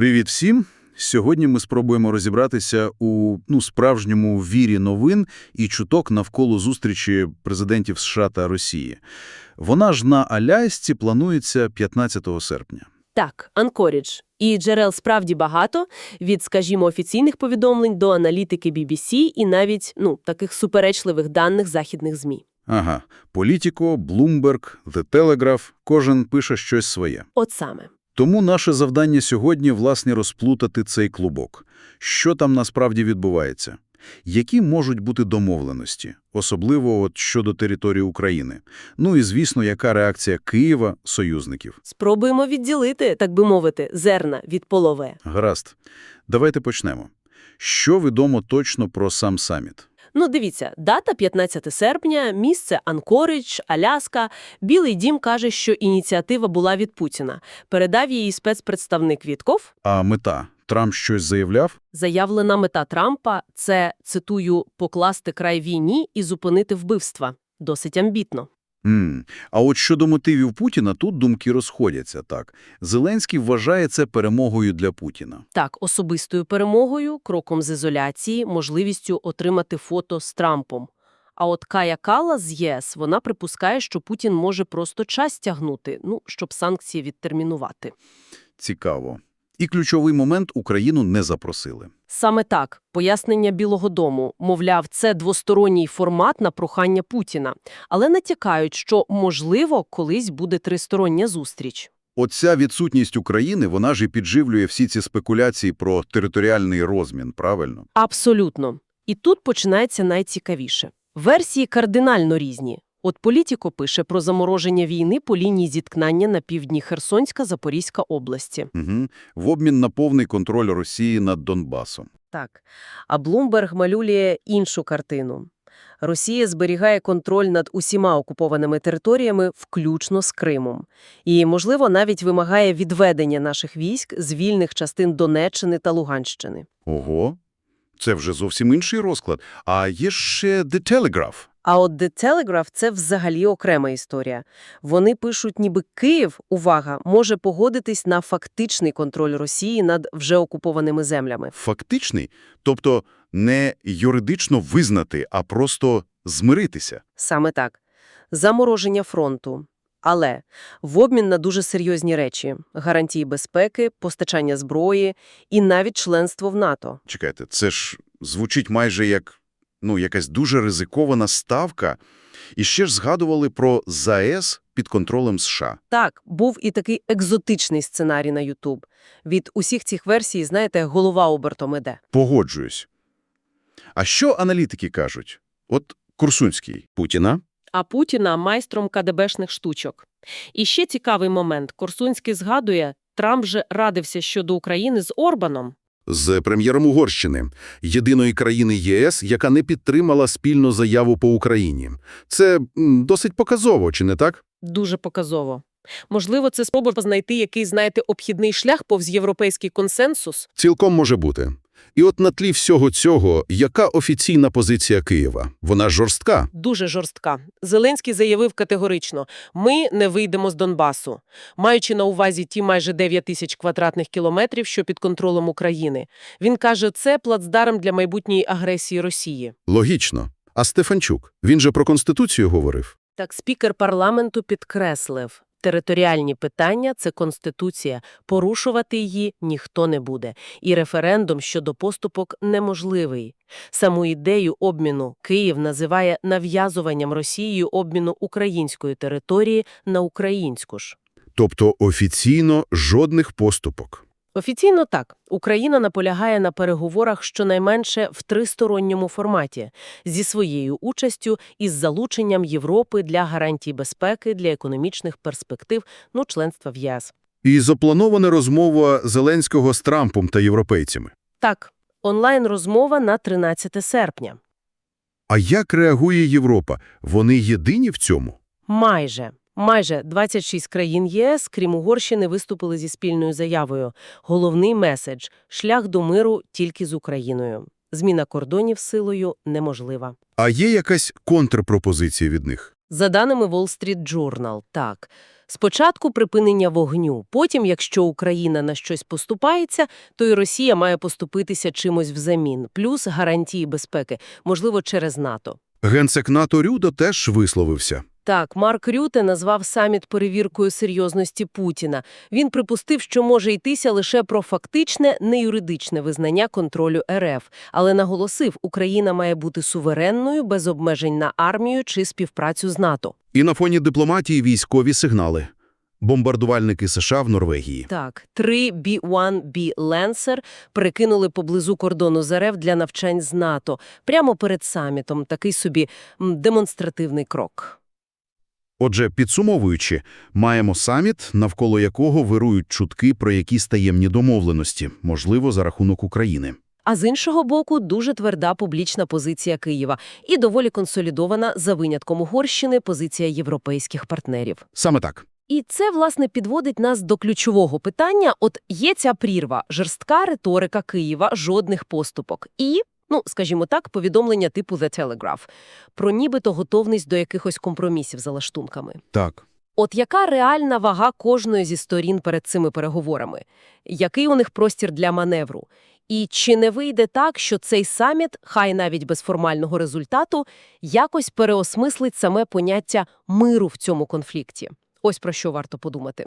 Привіт всім! Сьогодні ми спробуємо розібратися у ну, справжньому вірі новин і чуток навколо зустрічі президентів США та Росії. Вона ж на Алясці планується 15 серпня. Так, Анкорідж. І джерел справді багато, від, скажімо, офіційних повідомлень до аналітики BBC і навіть, ну, таких суперечливих даних західних ЗМІ. Ага, Політіко, Bloomberg, The Telegraph – кожен пише щось своє. От саме. Тому наше завдання сьогодні, власне, розплутати цей клубок. Що там насправді відбувається? Які можуть бути домовленості, особливо от щодо території України? Ну і, звісно, яка реакція Києва, союзників? Спробуємо відділити, так би мовити, зерна від полове. Гаразд. Давайте почнемо. Що відомо точно про сам саміт? Ну, дивіться, дата 15 серпня, місце Анкорич, Аляска. Білий дім каже, що ініціатива була від Путіна. Передав її спецпредставник Вітков. А мета? Трамп щось заявляв? Заявлена мета Трампа – це, цитую, «покласти край війні і зупинити вбивства». Досить амбітно. М. А от щодо мотивів Путіна, тут думки розходяться, так. Зеленський вважає це перемогою для Путіна. Так, особистою перемогою, кроком з ізоляції, можливістю отримати фото з Трампом. А от Кая Кала з ЄС, вона припускає, що Путін може просто час тягнути, ну, щоб санкції відтермінувати. Цікаво. І ключовий момент – Україну не запросили. Саме так, пояснення Білого дому, мовляв, це двосторонній формат на прохання Путіна, але натякають, що, можливо, колись буде тристороння зустріч. Оця відсутність України, вона ж і підживлює всі ці спекуляції про територіальний розмін, правильно? Абсолютно. І тут починається найцікавіше. Версії кардинально різні. От Політіко пише про замороження війни по лінії зіткнення на півдні Херсонська, Запорізька області. Угу. В обмін на повний контроль Росії над Донбасом. Так. А Блумберг малює іншу картину. Росія зберігає контроль над усіма окупованими територіями, включно з Кримом. І, можливо, навіть вимагає відведення наших військ з вільних частин Донеччини та Луганщини. Ого, це вже зовсім інший розклад. А є ще The Telegraph. А от The Telegraph – це взагалі окрема історія. Вони пишуть, ніби Київ, увага, може погодитись на фактичний контроль Росії над вже окупованими землями. Фактичний, тобто не юридично визнати, а просто змиритися. Саме так. Замороження фронту. Але в обмін на дуже серйозні речі – гарантії безпеки, постачання зброї і навіть членство в НАТО. Чекайте, це ж звучить майже як ну, якась дуже ризикована ставка. І ще ж згадували про ЗАЕС під контролем США. Так, був і такий екзотичний сценарій на Ютуб. Від усіх цих версій, знаєте, голова обертом іде. Погоджуюсь. А що аналітики кажуть? От Курсунський. Путіна? а Путіна – майстром КДБшних штучок. І ще цікавий момент. Корсунський згадує, Трамп же радився щодо України з Орбаном. З прем'єром Угорщини, єдиної країни ЄС, яка не підтримала спільну заяву по Україні. Це досить показово, чи не так? Дуже показово. Можливо, це спроба знайти якийсь, знаєте, обхідний шлях повз європейський консенсус? Цілком може бути. І от на тлі всього цього, яка офіційна позиція Києва? Вона жорстка. Дуже жорстка. Зеленський заявив категорично – ми не вийдемо з Донбасу, маючи на увазі ті майже 9 тисяч квадратних кілометрів, що під контролем України. Він каже, це плацдарм для майбутньої агресії Росії. Логічно. А Стефанчук, він же про Конституцію говорив. Так спікер парламенту підкреслив, територіальні питання – це Конституція, порушувати її ніхто не буде, і референдум щодо поступок неможливий. Саму ідею обміну Київ називає нав'язуванням Росією обміну української території на українську ж. Тобто офіційно жодних поступок. Офіційно так. Україна наполягає на переговорах щонайменше в тристоронньому форматі зі своєю участю і з залученням Європи для гарантій безпеки, для економічних перспектив, ну, членства в ЄС. І запланована розмова Зеленського з Трампом та європейцями. Так, онлайн-розмова на 13 серпня. А як реагує Європа? Вони єдині в цьому? Майже. Майже 26 країн ЄС, крім Угорщини, виступили зі спільною заявою. Головний меседж – шлях до миру тільки з Україною. Зміна кордонів силою неможлива. А є якась контрпропозиція від них? За даними Wall Street Journal, так. Спочатку припинення вогню, потім, якщо Україна на щось поступається, то і Росія має поступитися чимось взамін, плюс гарантії безпеки, можливо, через НАТО. Генсек НАТО Рюдо теж висловився. Так, Марк Рюте назвав саміт перевіркою серйозності Путіна. Він припустив, що може йтися лише про фактичне, не юридичне визнання контролю РФ, але наголосив, Україна має бути суверенною, без обмежень на армію чи співпрацю з НАТО. І на фоні дипломатії військові сигнали. Бомбардувальники США в Норвегії. Так, три B-1B Lancer прикинули поблизу кордону з РФ для навчань з НАТО, прямо перед самітом, такий собі демонстративний крок. Отже, підсумовуючи, маємо саміт, навколо якого вирують чутки про якісь таємні домовленості, можливо, за рахунок України. А з іншого боку, дуже тверда публічна позиція Києва і доволі консолідована, за винятком Угорщини, позиція європейських партнерів. Саме так. І це, власне, підводить нас до ключового питання. От є ця прірва, жорстка риторика Києва, жодних поступок. І, ну, скажімо так, повідомлення типу The Telegraph про нібито готовність до якихось компромісів за лаштунками. Так. От яка реальна вага кожної зі сторін перед цими переговорами? Який у них простір для маневру? І чи не вийде так, що цей саміт, хай навіть без формального результату, якось переосмислить саме поняття миру в цьому конфлікті? Ось про що варто подумати.